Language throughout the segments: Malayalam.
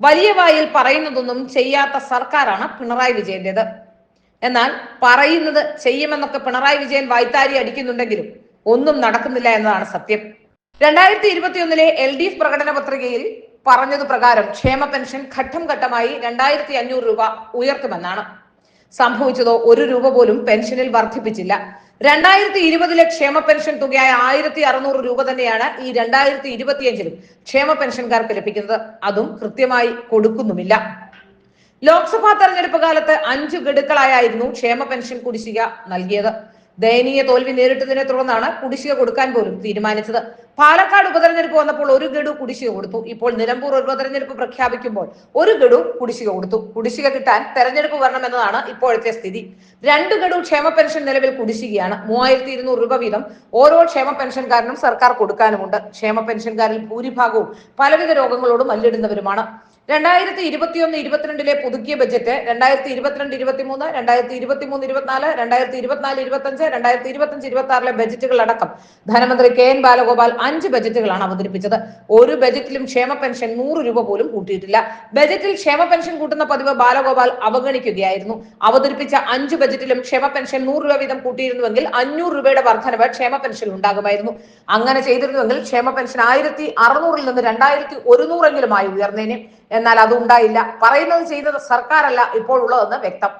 വലിയ വായിൽ പറയുന്നതൊന്നും ചെയ്യാത്ത സർക്കാരാണ് പിണറായി വിജയന്റേത് എന്നാൽ പറയുന്നത് ചെയ്യുമെന്നൊക്കെ പിണറായി വിജയൻ വായ്ത്താരി അടിക്കുന്നുണ്ടെങ്കിലും ഒന്നും നടക്കുന്നില്ല എന്നതാണ് സത്യം. രണ്ടായിരത്തി ഇരുപത്തിയൊന്നിലെ എൽ ഡി എഫ് പ്രകടന പത്രികയിൽ പറഞ്ഞത് പ്രകാരം ക്ഷേമ പെൻഷൻ ഘട്ടം ഘട്ടമായി രണ്ടായിരത്തി അഞ്ഞൂറ് രൂപ ഉയർത്തുമെന്നാണ്. സംഭവിച്ചതോ ഒരു രൂപ പോലും പെൻഷനിൽ വർദ്ധിപ്പിച്ചില്ല. രണ്ടായിരത്തി ഇരുപതിലെ ക്ഷേമ പെൻഷൻ തുകയായ ആയിരത്തി അറുന്നൂറ് രൂപ തന്നെയാണ് ഈ രണ്ടായിരത്തി ഇരുപത്തിയഞ്ചിലും ക്ഷേമ പെൻഷൻകാർക്ക് ലഭിക്കുന്നത്. അതും കൃത്യമായി കൊടുക്കുന്നുമില്ല. ലോക്സഭാ തെരഞ്ഞെടുപ്പ് കാലത്ത് അഞ്ചു ഗഡുക്കളായിരുന്നു ക്ഷേമ പെൻഷൻ കുടിശ്ശിക നൽകിയത്. ദയനീയ തോൽവി നേരിട്ടതിനെ തുടർന്നാണ് കുടിശ്ശിക കൊടുക്കാൻ പോലും തീരുമാനിച്ചത്. പാലക്കാട് ഉപതെരഞ്ഞെടുപ്പ് വന്നപ്പോൾ ഒരു ഗഡു കുടിശ്ശിക കൊടുത്തു. ഇപ്പോൾ നിലമ്പൂർ ഉപതെരഞ്ഞെടുപ്പ് പ്രഖ്യാപിക്കുമ്പോൾ ഒരു ഗഡു കുടിശ്ശിക കൊടുത്തു. കുടിശ്ശിക കിട്ടാൻ തെരഞ്ഞെടുപ്പ് വരണം എന്നതാണ് ഇപ്പോഴത്തെ സ്ഥിതി. രണ്ട് ഗഡു ക്ഷേമ പെൻഷൻ നിലവിൽ കുടിശ്ശികയാണ്. മൂവായിരത്തി ഇരുന്നൂറ് രൂപ വീതം ഓരോ ക്ഷേമ പെൻഷൻകാരനും സർക്കാർ കൊടുക്കാനുമുണ്ട്. ക്ഷേമ പെൻഷൻകാരിൽ ഭൂരിഭാഗവും പലവിധ രോഗങ്ങളോട് മല്ലിടുന്നവരുമാണ്. രണ്ടായിരത്തി ഇരുപത്തിയൊന്ന് ഇരുപത്തിരണ്ടിലെ പുതുക്കിയ ബജറ്റ് രണ്ടായിരത്തി ഇരുപത്തിരണ്ട് ഇരുപത്തിമൂന്ന് രണ്ടായിരത്തി ഇരുപത്തിമൂന്ന് ഇരുപത്തിനാല് രണ്ടായിരത്തി ഇരുപത്തിനാല് ഇരുപത്തഞ്ച് രണ്ടായിരത്തി ഇരുപത്തഞ്ച് ഇരുപത്തി ആറിലെ ബജറ്റുകൾ അടക്കം ധനമന്ത്രി കെ എൻ ബാലഗോപാൽ അഞ്ച് ബജറ്റുകളാണ് അവതരിപ്പിച്ചത്. ഒരു ബജറ്റിലും ക്ഷേമ പെൻഷൻ നൂറ് രൂപ പോലും കൂട്ടിയിട്ടില്ല. ബജറ്റിൽ ക്ഷേമ പെൻഷൻ കൂട്ടുന്ന പതിവ് ബാലഗോപാൽ അവഗണിക്കുകയായിരുന്നു. അവതരിപ്പിച്ച അഞ്ച് ബജറ്റിലും ക്ഷേമ പെൻഷൻ നൂറ് രൂപ വീതം കൂട്ടിയിരുന്നുവെങ്കിൽ അഞ്ഞൂറ് രൂപയുടെ വർധനവ് ക്ഷേമ പെൻഷൻ ഉണ്ടാകുമായിരുന്നു. അങ്ങനെ ചെയ്തിരുന്നുവെങ്കിൽ ക്ഷേമ പെൻഷൻ ആയിരത്തി അറുന്നൂറിൽ നിന്ന് രണ്ടായിരത്തി ഒരുന്നൂറെങ്കിലുമായി ഉയർന്നേനെ. എന്നാൽ അതുണ്ടായില്ല പറയുന്നത് ചെയ്തത് സർക്കാരല്ല ഇപ്പോൾ ഉള്ളതെന്ന് വ്യക്തം.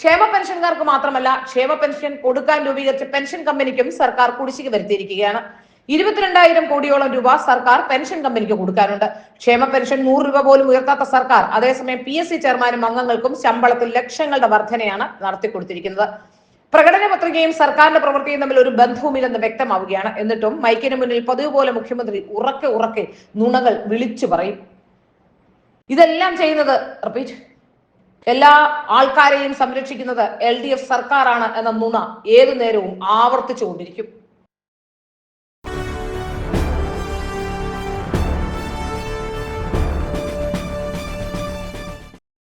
ക്ഷേമ പെൻഷൻകാർക്ക് മാത്രമല്ല ക്ഷേമ പെൻഷൻ കൊടുക്കാൻ രൂപീകരിച്ച പെൻഷൻ കമ്പനിക്കും സർക്കാർ കുടിശ്ശിക വരുത്തിയിരിക്കുകയാണ്. ഇരുപത്തിരണ്ടായിരം കോടിയോളം രൂപ സർക്കാർ പെൻഷൻ കമ്പനിക്ക് കൊടുക്കാനുണ്ട്. ക്ഷേമ പെൻഷൻ നൂറ് രൂപ പോലും ഉയർത്താത്ത സർക്കാർ അതേസമയം പി എസ് സി ചെയർമാനും അംഗങ്ങൾക്കും ശമ്പളത്തിൽ ലക്ഷങ്ങളുടെ വർധനയാണ് നടത്തിക്കൊടുത്തിരിക്കുന്നത് പ്രകടന പത്രികയും സർക്കാരിന്റെ പ്രവൃത്തിയും തമ്മിൽ ഒരു ബന്ധവുമില്ലെന്ന് വ്യക്തമാവുകയാണ്. എന്നിട്ടും മൈക്കിന് മുന്നിൽ പതിവ് പോലെ മുഖ്യമന്ത്രി ഉറക്കെ ഉറക്കെ നുണകൾ വിളിച്ചു പറയും. ഇതെല്ലാം ചെയ്യുന്നത് റിപ്പീറ്റ് എല്ലാ ആൾക്കാരെയും സംരക്ഷിക്കുന്നത് എൽ ഡി എഫ് സർക്കാരാണ് എന്ന നുണ ഏതു നേരവും ആവർത്തിച്ചുകൊണ്ടിരിക്കും.